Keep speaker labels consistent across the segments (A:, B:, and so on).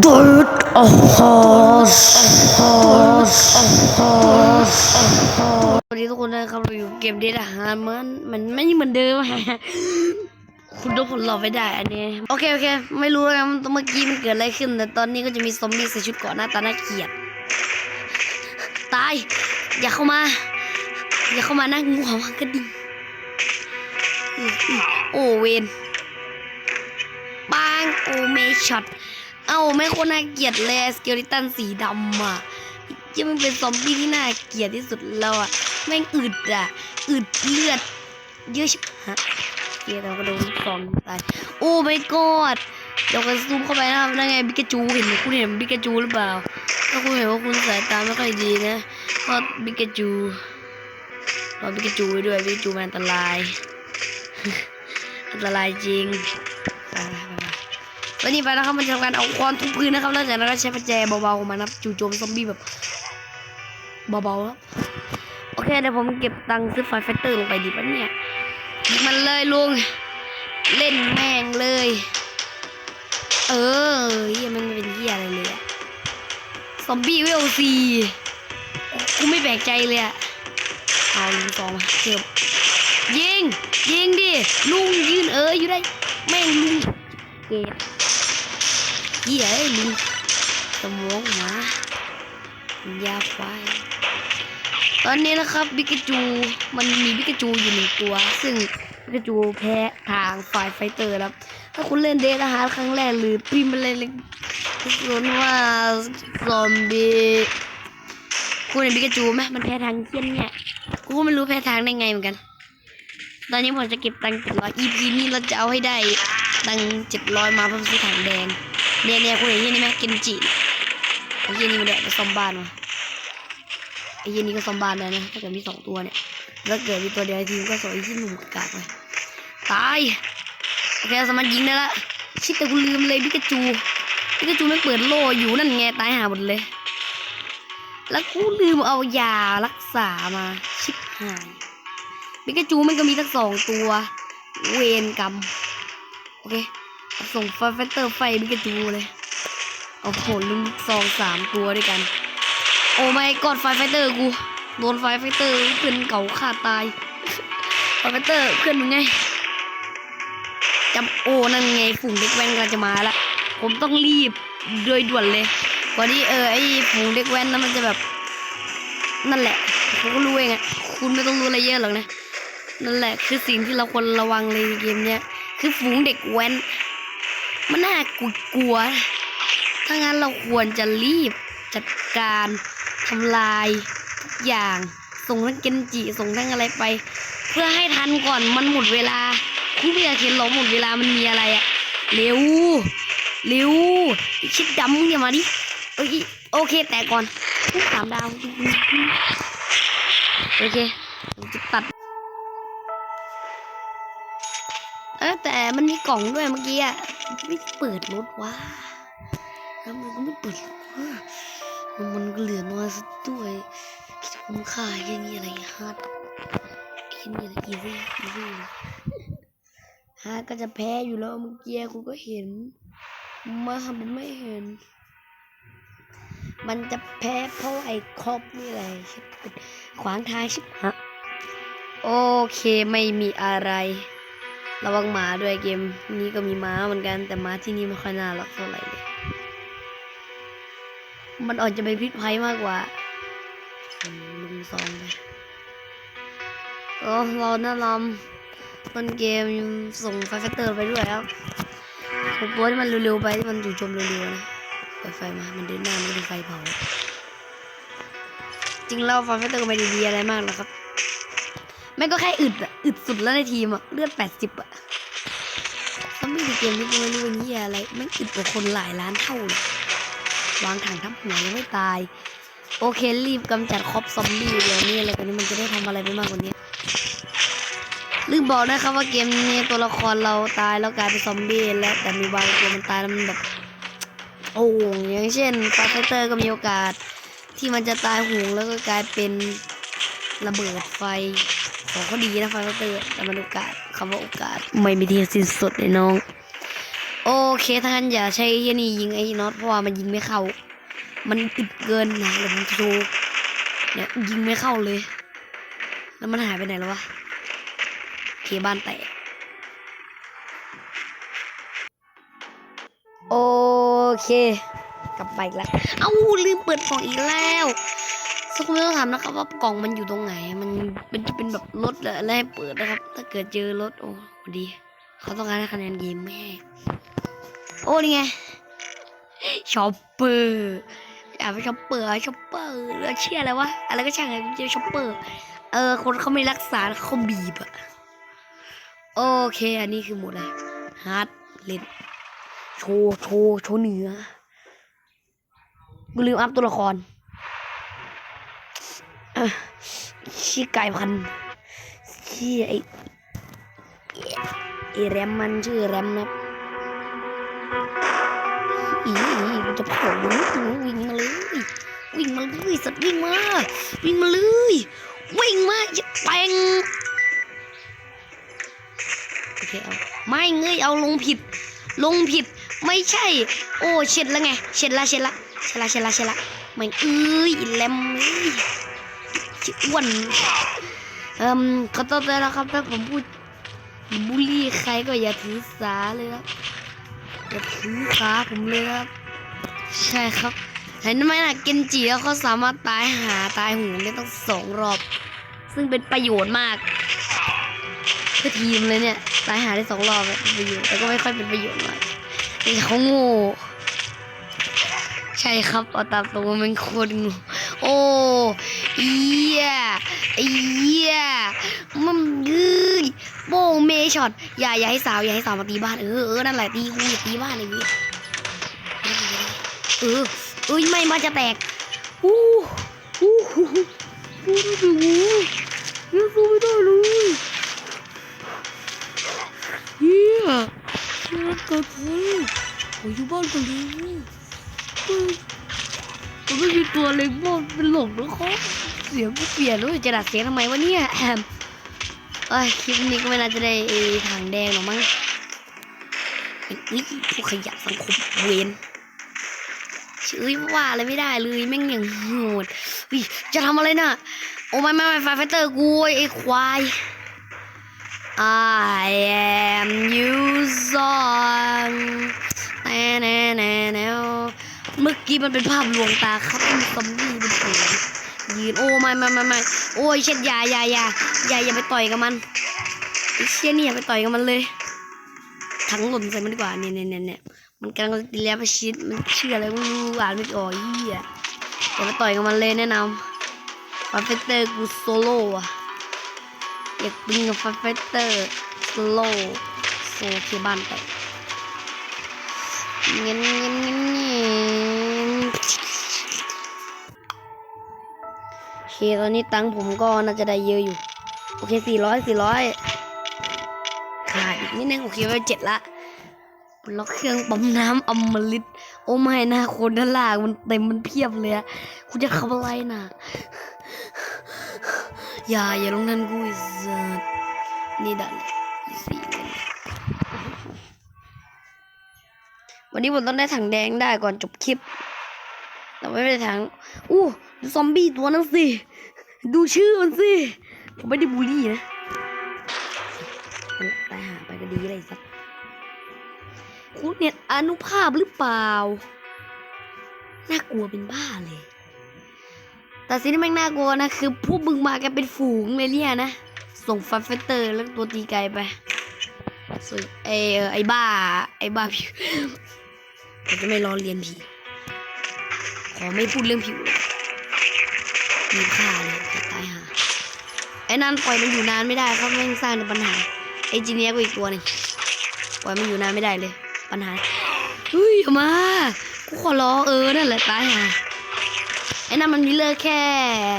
A: Dirt a horse a horse a horse
B: สวัสดีทุกคนนะครับเราอยู่เกมเดทอาหารมือนมันไม่เหมือนเดิมฮะคุณทุกคนหลอไม่ได้อันนี้ โอเคโอเค ไม่รู้แล้วกันเมื่อกี้มันเกิดอะไรขึ้น แต่ตอนนี้ก็จะมีซอมบี้ใส่ชุดเกาะหน้าตาน่าเกลียด ตาย อย่าเข้ามา อย่าเข้ามานะงูเห่ากระดิ่งอื้ออื้อโอเวนปางโอเมช็อต เอ้าไม่คนน่าเกลียดเลยสเกลิตันสีดำอะยังมันเป็นซอมบี้ที่น่าเกลียดที่สุดแล้วอะแม่งอึดอะอึดเลือด เยอะชิบฮะเกลียดเราก็โดนซอมตายโอ้ไม่กอดเดี๋ยวกันซูมเข้าไปนะครับนั่นไงบิกาจูเห็นไหมคุณเห็นบิกาจูหรือเปล่า ถ้าคุณเห็นว่าคุณสายตาไม่ค่อยดีนะเพราะบิกาจูรอบิกาจูไว้ด้วยบิกาจูมันอันตราย อันตรายจริง วันนี้ไปนะครับมันจะทำการเอาค้อนทุบพื้นนะครับแล้วจากนั้นก็ใช้ประแจเบาๆมานับจู่โจมซอมบี้แบบเบาๆครับโอเคเดี๋ยวผมเก็บตังค์ซื้อไฟไฟเตอร์ลงไปดีปะเนี่ยมันเลยลุงเล่นแม่งเลย เออเฮียมันเป็นเฮียอะไรเลยอะซอมบี้เวลซีกูไม่แปลกใจเลยอะเอาลุงซองมาเก็บยิงยิงดิลุงยืนเอออยู่ได้แม่งลุงเกต เฮียไอ้ลุงสมองหมายาไฟตอนนี้นะครับบิกาจูมันมีบิกาจูอยู่หนึ่งตัว ซึ่งบิกาจูแพ้ทางฝ่ายไฟเตอร์ครับ ถ้าคุณเล่นเดทอาหารครั้งแรกหรือพิมพ์อะไรเลยสนว่าซอมบี้คุณเห็นบิกาจูไหมมันแพ้ทางเทียนเนี่ยกูก็ไม่รู้แพ้ทางได้ไงเหมือนกัน ตอนนี้ผมจะเก็บตังค์เจ็ดร้อย EP นี้เราจะเอาให้ได้ตังเจ็ดร้อยมาเพื่อซื้อถังแดง เนี่ยเนี่ยคุณเห็นที่นี่ไหมเกนจิไอ้ที่นี่มันเด็กไปซ่อมบ้านมาไอ้เหี้ยนี่ก็ซอมบานเลยนะถ้าเกิดมีสองตัวเนี่ยแล้วเกิดมีตัวเดียวทีมก็สวยที่หนุ่มกากเลยตายโอเคสามารถยิงได้ละชิบแต่กูลืมเลยพิกาจูพิกาจูมันเปิดโล่อยู่นั่นไงตายหาหมดเลย แล้วกูลืมเอายารักษามาชิบหายพิกาจูมันก็มีทั้งสองตัว เวนกรรมโอเค ส่งไฟไฟเตอร์ไฟพิกาจูเลย เอาโหลุมซองสามตัวด้วยกัน โอ้ไม่กอดไฟไฟเตอร์กูโดนไฟไฟเตอร์เพื่อนเก่าฆ่าตายไฟไฟเตอร์เพื่อนมึงไงจำโอ้นั่นไงฝูงเด็กแว้นกำลังจะมาละผมต้องรีบโดยด่วนเลยก่อนที่เออไอฝูงเด็กแว้นนั้นมันจะแบบ นั่นแหละผมก็รู้เองอะคุณไม่ต้องรู้อะไรเยอะหรอกนะนั่นแหละคือสิ่งที่เราควรระวังเลยในเกมเนี้ยคือฝูงเด็กแว้น มันน่ากลัว ถ้างั้นเราควรจะรีบจัดการทำลายทุกอย่าง ส่งทั้งเกนจิส่งทั้งอะไรไป เพื่อให้ทันก่อนมันหมดเวลาคุณไม่อยากเห็นหรอหมดเวลามันมีอะไรอะเร็วเร็วชิดดำมึงอย่ามาดิเอ้ยโอเค แต่ก่อนสามดาว โอเคผมจะตัด แต่มันมีกล่องด้วยเมื่อกี้อะไม่เปิดรถวะแล้วมันก็ไม่เปิดวะมันมันก็เหลือน้อยซะด้วยคุ้มค่าแค่นี้อะไรฮาร์ดแค่นี้อะไรอีซี่อีซี่ฮาร์ดก็จะแพ้อยู่แล้วเมื่อกี้กูก็เห็น มาทำเป็นไม่เห็น มันจะแพ้เพราะไอ้ครอบนี่แหละชิบขวางทางชิบฮะโอเคไม่มีอะไร ระวังหมาด้วยเกมนี้ก็มีม้าเหมือนกันแต่ม้าที่นี่ไม่ค่อยน่ารักเท่าไหร่เลยมันอ่อนจะเป็นพิษภัยมากกว่าลุงซองไปโอ้เราแนะนำต้นเกมส่งไฟเฟเตอร์ไปด้วยครับผมตัวที่มันเร็วๆไปที่มันจู่โจมเร็วๆนะเปิดไฟมา มันเดินหน้าไม่ได้ไฟเผา จริงแล้วไฟเฟเตอร์ก็ไม่ได้ดีอะไรมากหรอกครับ แม่งก็แค่อึดอะอึดสุดแล้วในทีมอะเลือดแปดสิบอะถ้าไม่ดีเกมนี้กูไม่รู้ว่าเหี้ยอะไรแม่งอึดกว่าคนหลายล้านเท่าเลยวางถังทับหัวยังไม่ตาย โอเครีบกำจัดคอบซอมบี้เดี๋ยวนี้อะไรกันนี้มันจะได้ทำอะไรไปมากกว่านี้ลืมบอกนะครับว่าเกมนี้ตัวละครเราตายแล้วกลายเป็นซอมบี้แล้วแต่มีบางตัวมันตายแล้วมันแบบโอ่งอย่างเช่นฟาไฟเตอร์ก็มีโอกาส ที่มันจะตายหงแล้วก็กลายเป็นระเบิดไฟ ของเขาดีนะไฟเตอร์แต่มันโอกาสคำว่าโอกาสไม่มีที่สิ้นสุดเลยน้อง โอเคถ้างั้นอย่าใช้ไอ้นี่ยิงไอ้น็อตเพราะว่ามันยิงไม่เข้า มันอึดเกินนะเดี๋ยวผมโชว์เนี่ยยิงไม่เข้าเลย แล้วมันหายไปไหนแล้ววะโอเคบ้านแตกโอเค กลับไปอีกแล้ว เอ้าลืมเปิดกล่องอีกแล้ว ซึ่งคุณไม่ต้องถามนะครับ ว่ากล่องมันอยู่ตรงไหน มันเป็นจะเป็นแบบรถหรอแล้วให้เปิดนะครับ ถ้าเกิดเจอรถโอ้ดี เขาต้องการให้คะแนนเกมไม่ให้โอ้นี่ไงชอปเปอร์อ่านไปชอปเปอร์ชอปเปอร์แล้วเชื่ออะไรวะอะไรก็ช่างเลยเจอชอปเปอร์เออคนเขาไม่รักษาเขาบีบอะโอเค อันนี้คือหมดเลยฮาร์ดเลนโชว์โชว์โชว์เหนือกูลืมอัพตัวละคร ชื่อไก่พันชื่อไอไอแรมมันชื่อแรมนะอีอีกูจะเผามึงวิ่งมาเลยวิ่งมาเลยสัตว์วิ่งมา วิ่งมาเลย วิ่งมาอย่าแปงโอเคเอาไม่เงยเอาลงผิด ลงผิดไม่ใช่ โอ้เช็ดแล้วไงเช็ดละเช็ดละเช็ดละเช็ดละเช็ดละไม่เอ้ยแลมเอ้ย ชิอ้วนเอ่มขอโทษด้วยนะครับถ้าผมพูดบูลลี่ใครก็อย่าถือสาเลยครับอย่าถือสาผมเลยครับ ใช่ครับเห็นไหมนะเกนจิแล้วเขาสามารถตายหาตายหูได้ตั้งสองรอบ ซึ่งเป็นประโยชน์มากเพื่อทีมเลยเนี่ย ตายหาได้สองรอบเป็นประโยชน์แต่ก็ไม่ค่อยเป็นประโยชน์มากนี่เขาโง่ใช่ครับเอาตามตรงว่ามันโคตรโง่โอ้ เอี้ยเอี้ยมันยืยโป้งเมช็อตอย่าอย่าให้สาวอย่าให้สาวมาตีบ้านเออเออนั่นแหละตีกูอย่าตีบ้านอย่างนี้เออเอ้ยไม่มาจะแตกอู้อู้หูอู้หูยังสู้ไม่ได้เลยเฮียเฮียเกิดเลยอยอยู่บ้านกันเลย มันไม่มีตัวเล็กบ้านเป็นหลงนะครับเสียงเปลี่ยนแล้วจะดัดเสียงทำไมวะเนี่ยแอมเอ้ยคลิปนี้ก็ไม่น่าจะได้ถังแดงหรอกมั้งไอ้นี่ผู้ขยะสังคมเวนชื่อว่าอะไรไม่ได้เลยแม่งอย่างโหดเฮ้ยจะทำอะไรน่ะ โอ้ไม่ไม่ไม่ไฟไฟเตอร์กูไอ้ควาย I am you song แน่แน่แน่แน่ กี้มันเป็นภาพลวงตาครับซอมบี้เป็นผียืนโอ้ไม่ไม่ไม่ไม่โอ้ยเช็ดยายายายาอย่าไปต่อยกับมันไอ้เชี่ยนี่อย่าไปต่อยกับมันเลย ทั้งหล่นใส่มันดีกว่าเนี่ยเนี่ยเนี่ยเน่มันกำลังจะตีแล้วไปชิดมันเชื่ออะไรไม่รู้อ่านไม่ออกเหี้ยอย่าไปต่อยกับมันเลยแนะนำฟาเฟเตอร์กูโซโล่อะอยากดึงกับไฟไฟเตอร์สโล่โซที่บ้านไปเงี้ยเงี้ยเงี้ย ตอนนี้ตังค์ผมก็น่าจะได้เยอะอยู่ โอเคสี่ร้อยสี่ร้อยขาดอีกนิดนึงโอเคไว้เจ็ดละแล้วเครื่องปั๊มน้ำอมฤตโอ้ไม่นะคนด้านล่างมันเต็มมันเพียบเลยอะคุณจะขับอะไรนะอย่าอย่าลงทันกูอ้สัสนี่ดันสี่วันนี้ผมต้องได้ถังแดงได้ก่อนจบคลิป แต่ไม่ได้ถังอู้ ซอมบี้ตัวนั้นสิ ดูชื่อมันสิ ผมไม่ได้บูลลี่นะนั่นแหาไปก็ดีเลยสักคุณเนี่ยอนุภาพหรือเปล่า น่ากลัวเป็นบ้าเลย แต่สิ่งที่แม่งน่ากลัวนะ คือพวกมึงมากันเป็นฝูงเลยเนี่ยนะ ส่งฟันเฟเตอร์แล้วตัวตีไกลไปส่วนไอเอ่อไอบ้า ไอบ้าผิวผมจะไม่รอเรียนผี ขอไม่พูดเรื่องผิวเลย มีค่าเลยตายหาไอ้นั่นปล่อยมันอยู่นานไม่ได้ครับแม่งสร้างปัญหาไอจีเนียก็อีกตัวหนึงปล่อยมันอยู่นานไม่ได้เลย ปัญหาเฮ้ยอย่ามากูขอร้องเออนั่นแหละตายหาไอ้นั่นมันมีเลือดแค่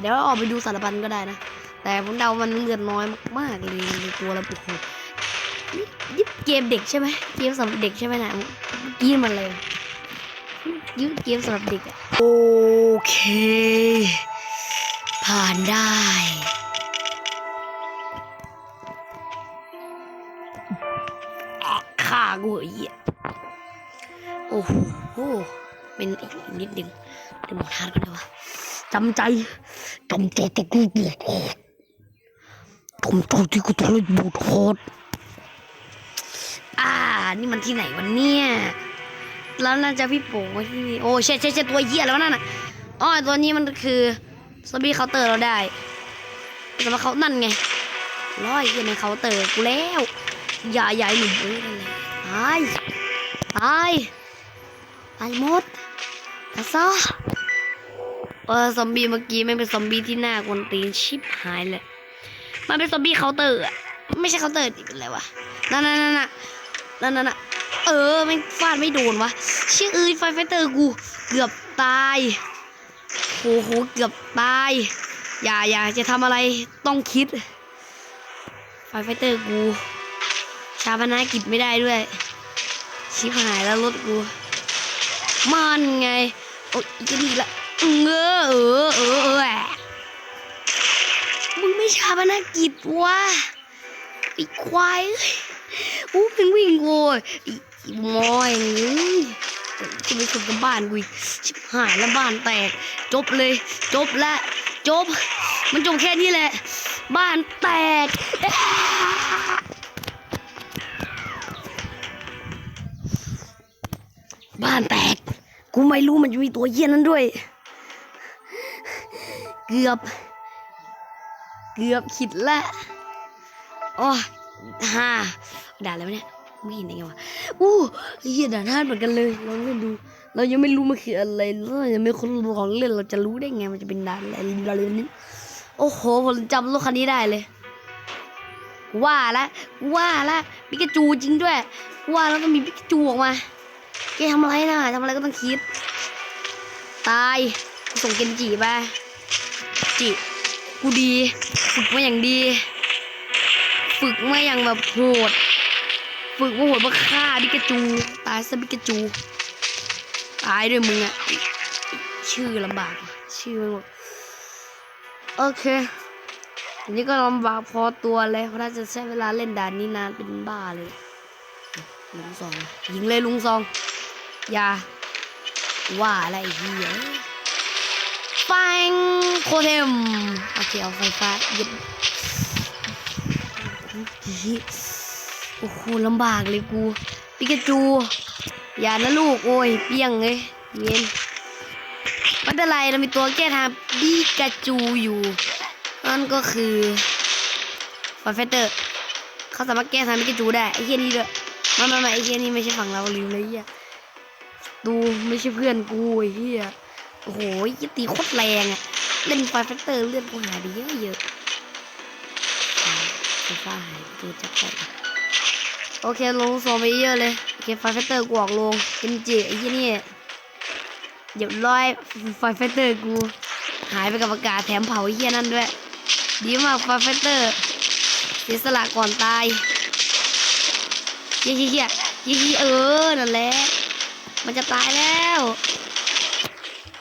B: เดี๋ยวออกไปดูสารพันก็ได้นะแต่ผมเดามันเลือดน้อยมากๆเลยตัวเราปุกยิบเกมเด็กใช่ไหมเกมสำหรับเด็กใช่ไหมนะเมื่อกี้มันเลยยิบเกมสำหรับเด็กอะโอเค ผ่านได้อะฆ่ากูเหรอไอ้เหี้ยโห เป็นอีกนิดหนึ่งเดี๋ยวหมดทานกันเลยวะจำใจจำใจตะกูบูดโคตจำใจที่กูจะเล่นบูดโคตรอ่า นี่มันที่ไหนวันเนี่ยแล้วน่าจะพี่โป๋งไว้ที่นี่ โอ้ใช่ใช่ใช่ตัวเหี้ยแล้วนั่นน่ะอ๋อตัวนี้มันคือ ซอมบี้เคาน์เตอร์เราได้แต่ว่าเขานั่นไงร้อยเหี้ยในเคาน์เตอร์กูแล้วอย่าใหญ่หนุ่มเอ้ยนั่นแหละตายตายตายหมดกระซอเออซอมบี้เมื่อกี้ไม่เป็นซอมบี้ที่หน่ากวนตีนชิบหายเลยมันเป็นซอมบี้เคาน์เตอร์อะไม่ใช่เคาน์เตอร์ดิเป็นอะไรวะนั่นนั่นนั่นน่ะนั่นนั่นเออไม่ฟาดไม่โดนวะเชื่อเอ้ยไฟไฟเตอร์กูเกือบตาย โอ้โหเกือบตาย อย่าอย่าจะทำอะไรต้องคิด ไฟไฟเตอร์กูชาพนากิจไม่ได้ด้วย ชิบหายแล้วรถกูมันไง โอ้ยจะดีละเออเออเออเออแหละมึงไม่ชาพนากิจวะไอ้ควายเอ้ยอู้เป็นวิ่งโวยไอ้ไอ้มอยเอ้จะไปฝึกกับบ้านกูอีกชิบหายแล้วบ้านแตก จบเลย จบและ จบ มันจบแค่นี้แหละ บ้านแตก บ้านแตก กูไม่รู้มันจะมีตัวเยี่ยนั้นด้วย เกือบ เกือบขิดละอ้ฮ่าด่าอะไรวเนี่ย ไม่เห็นได้ไงวะอู้เหี้ยด่าท่านเหมือนกันเลยเราไม่นดู เรายังไม่รู้มันคืออะไรเรายังไม่คนรู้ของเล่นเราจะรู้ได้ไงมันจะเป็นด่านอะไรอะไรนี้โอ้โหผมจำรถคันนี้ได้เลย ว่าละว่าละปิกาจูจริงด้วย ว่าแล้วก็มีปิกาจูออกมาแกทำอะไรนะทำอะไรก็ต้องคิด ตายส่งเกนจิไปจิกูดี ฝึกมาอย่างดี ฝึกมาอย่างแบบโหด ฝึกมาโหดมาฆ่าบิกาจู ตายซะบิกาจู ตายด้วยมึงอะชื่อลำบาก ชื่อหมดโอเคอันนี้ก็ลำบากพอตัวเลยเพราะน่าจะใช้เวลาเล่นด่านนี้นานเป็นบ้าเลยลุงซองยิงเลยลุงซอง อย่า ว่าอะไรเหี้ยฟังโคเทมโอเคเอาไฟฟ้ายึดโอ้โหลำบากเลยกูปิกาจู อย่านะลูกโอ้ยเปี้ยงเลยเย็นไม่เป็นไรเรามีตัวแก้ทางปิกาจูอยู่ นั่นก็คือไฟเฟเตอร์เขาสามารถแก้ทางปิกาจูได้ไอ้เหี้ยนี่ด้วยไมามามาไอ้เหี้ยนี่ไม่ใช่ฝั่งเราลืมเลยเหี้ยดูไม่ใช่เพื่อนกูไอ้เหี้ยโอ้โหยตีโคตรแรงอะเล่นไฟแฟกเตอร์เลือดกูหายไปเยอะเยอะไฟฟ้าหายตัวจับไป โอเคลงโซไปเยอะเลยโอเคไฟแฟกเตอร์กูออกลงเอ็นจีไอ้เหี้ยนี่เดี๋ยวร้อยไฟแฟกเตอร์กู หายไปกับอากาศแถมเผาไอ้เหี้ยนั่นด้วย ดีมากไฟแฟกเตอร์เสียสละก่อนตายเฮียเฮียเฮียเฮียเออนั่นแหละมันจะตายแล้ว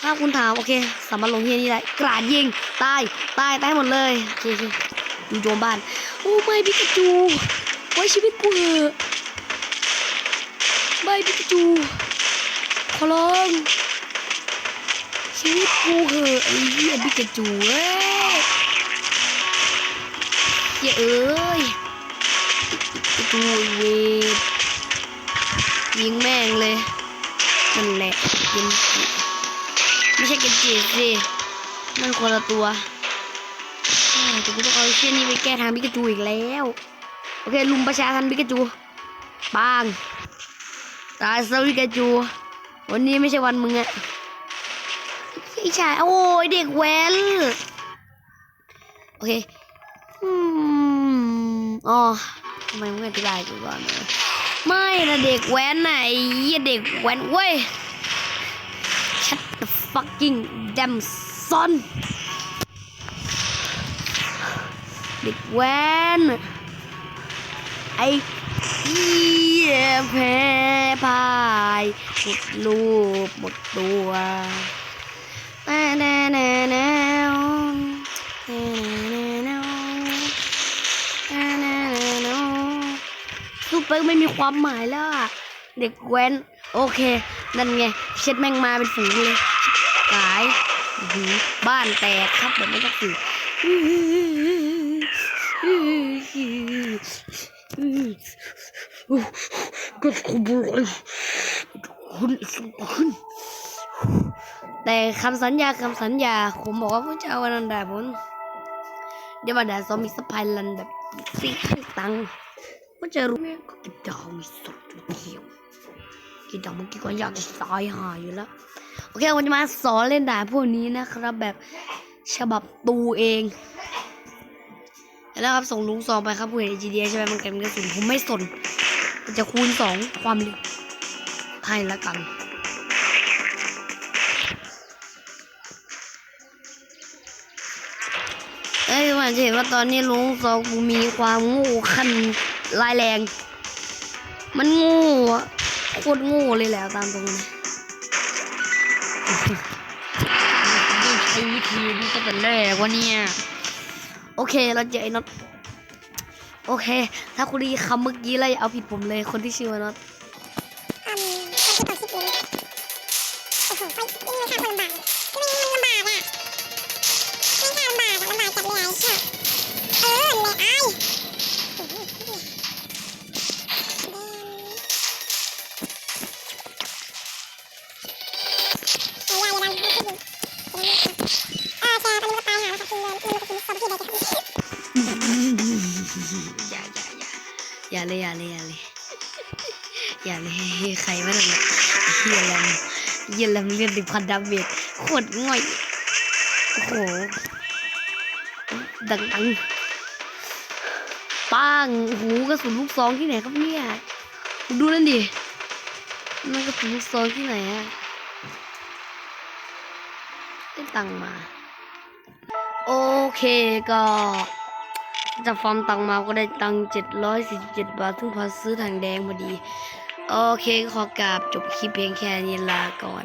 B: ถ้าคุณถามโอเค สามารถลงเฮียนี่ได้กราดยิงตายตายตายหมดเลยโอเคดูโจมบ้าน โอ้ไม่พิกาจู ไว้ชีวิตกูเถอะไม่พิกจูขอร้องชีวิตกูเหอะไอ้เหี้ยพิกจูเอ้ยเหี้ยเอ้ยดูเวทยิงแม่งเลยนั่นแหละเกนจิไม่ใช่เกนจิสิมันคนละตัวแต่กูต้องเอาเชี่ยนี่ไปแก้ทางปิกจูอีกแล้ว โอเคลุมประชาทันปิกาจูปางตายซะปิกาจู วันนี้ไม่ใช่วันมึงอะไอ้ชายโอ้ยเด็กแว้นโอเคอืมอ๋อทำไมมึงไม่อธิบายกูก่อนเนะไม่นะเด็กแว้นไอ้เหี้ยเด็กแว้นเว้ย shut the fucking damn son เด็กแว้น ไอ้เหี้ยแพ้พายหมดรูปหมดตัวแน่แน่แน่แน่แน่แน่แน่สู้ไปไม่มีความหมายแล้วอะเด็กแว้น โอเค นั่นไง เช็ดแมงมาเป็นฝูงเลยกายบ้านแตกครับแบบไม่ต้องสืบ ก็ขบวนคุณคุณแต่คำสัญญาคำสัญญา ผมบอกว่าพระเจ้าวันนันดาผลเดี๋ยวมาด่าซอมบี้สปายลันแบบซีให้ตังค์ก็จะรู้แม่งก็กินดาวมีสดเดียวกินดาวเมื่อกี้ก็อยากจะตายหายอยู่แล้ว โอเควันจะมาสอนเล่นด่าพวกนี้นะครับ แบบฉบับตูเอง แล้วครับส่งลุงซองไปครับผู้เห็นจีเดียใช่ไหมมันกันกระสุนผมไม่สนมันจะคูณสองความเร็วให้ละกันเอ้ยมันจะเห็นว่าตอนนี้ลุงซองกูมีความง่ขั้นร้ายแรง มันง่อะโคตรง่เลยแหละตามตรงนะต้ใช้วิธีนี้ก็เป็นแรกวะเนี่ย โอเคเราเจอไอ้น็อตโอเค ถ้าคุณได้ยินคำเมื่อกี้แล้วอย่าเอาผิดผมเลยคนที่ชื่อว่าน็อต
C: อืมก็คือต่อคลิปนี้โอ้โหไปยิ่งเลยค่ะคนลำบากก็ไม่มันลำบากอะไม่ค่ะลำบากอะลำบากจัดเลยใช่ เลยอย่าเลย
B: อย่าเลยอย่าเลยใครไม่ทำเนี่ยเฮียแลมเฮียแลมเลือดดิพันดาเมจโคตรง่อยโอ้โหดังดังปังหูกระสุนลูกซองที่ไหนครับเนี่ยดูนั่นดิมันกระสุนลูกซองที่ไหนอะได้ตังมา โอเคก็ จะฟาร์มตังมาก็ได้ตังเจ็ดร้อยสี่สิบเจ็ดบาทซึ่งพอซื้อถังแดงพอดี โอเคขอกราบจบคลิปเพียงแค่นี้ลาก่อน